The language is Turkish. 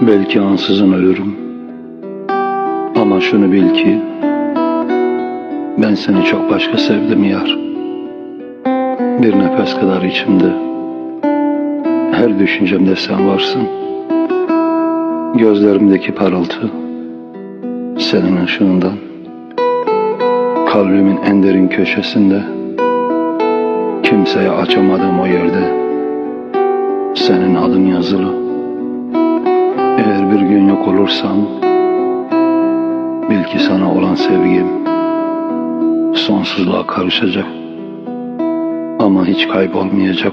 Belki ansızın ölürüm. Ama şunu bil ki ben seni çok başka sevdim yar. Bir nefes kadar içimde. Her düşüncemde sen varsın. Gözlerimdeki parıltı senin ışığından. Kalbimin en derin köşesinde kimseye açamadığım o yerde senin adın yazılı. Eğer bir gün yok olursam bil ki sana olan sevgim sonsuzluğa karışacak ama hiç kaybolmayacak.